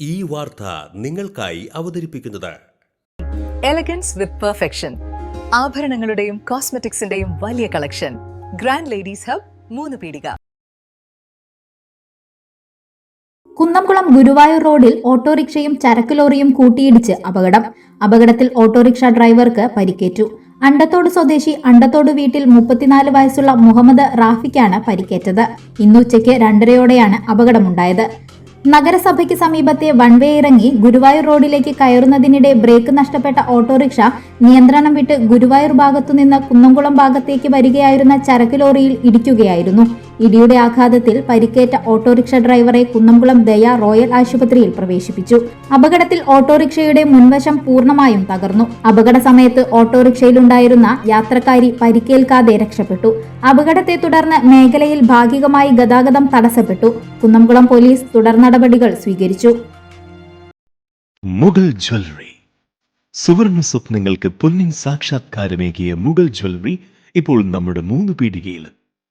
ഈ വാർത്ത നിങ്ങൾക്കായി അവതരിപ്പിക്കുന്നത്. എലഗൻസ് വിത്ത് പെർഫെക്ഷൻ ആഭരണങ്ങളുടെയും കോസ്മെറ്റിക്സിന്റെയും വലിയ കളക്ഷൻ ഗ്രാൻഡ് ലേഡീസ് ഹബ് മൂന്ന് പീടിക. കുന്നംകുളം ഗുരുവായൂർ റോഡിൽ ഓട്ടോറിക്ഷയും ചരക്ക് ലോറിയും കൂട്ടിയിടിച്ച് അപകടം. അപകടത്തിൽ ഓട്ടോറിക്ഷ ഡ്രൈവർക്ക് പരിക്കേറ്റു. അണ്ടത്തോട് സ്വദേശി അണ്ടത്തോട് വീട്ടിൽ മുപ്പത്തിനാല് വയസ്സുള്ള മുഹമ്മദ് റാഫിക്കാണ് പരിക്കേറ്റത്. ഇന്നുച്ചയ്ക്ക് രണ്ടരയോടെയാണ് അപകടമുണ്ടായത്. നഗരസഭയ്ക്ക് സമീപത്തെ വൺവേ ഇറങ്ങി ഗുരുവായൂർ റോഡിലേക്ക് കയറുന്നതിനിടെ ബ്രേക്ക് നഷ്ടപ്പെട്ട ഓട്ടോറിക്ഷ നിയന്ത്രണം വിട്ട് ഗുരുവായൂർ ഭാഗത്തുനിന്ന് കുന്നംകുളം ഭാഗത്തേക്ക് വരികയായിരുന്ന ചരക്ക് ലോറിയിൽ ഇടിക്കുകയായിരുന്നു. ഇടിയുടെ ആഘാതത്തിൽ പരിക്കേറ്റ ഓട്ടോറിക്ഷ ഡ്രൈവറെ കുന്നംകുളം ദയ റോയൽ ആശുപത്രിയിൽ പ്രവേശിപ്പിച്ചു. അപകടത്തിൽ ഓട്ടോറിക്ഷയുടെ മുൻവശം പൂർണമായും തകർന്നു. അപകട സമയത്ത് ഓട്ടോറിക്ഷയിലുണ്ടായിരുന്ന യാത്രക്കാരി പരിക്കേൽക്കാതെ രക്ഷപ്പെട്ടു. അപകടത്തെ തുടർന്ന് മേഖലയിൽ ഭാഗികമായി ഗതാഗതം തടസ്സപ്പെട്ടു. കുന്നംകുളം പോലീസ് തുടർ നടപടികൾ സ്വീകരിച്ചു. മുഗൾ ജ്വല്ലറി. സുവർണ സ്വപ്നങ്ങൾക്ക് പൊന്നിൻ സാക്ഷാത്കാരമേകിയ മുഗൾ ജ്വല്ലറി ഇപ്പോൾ നമ്മുടെ മൂന്ന് പീടികയിൽ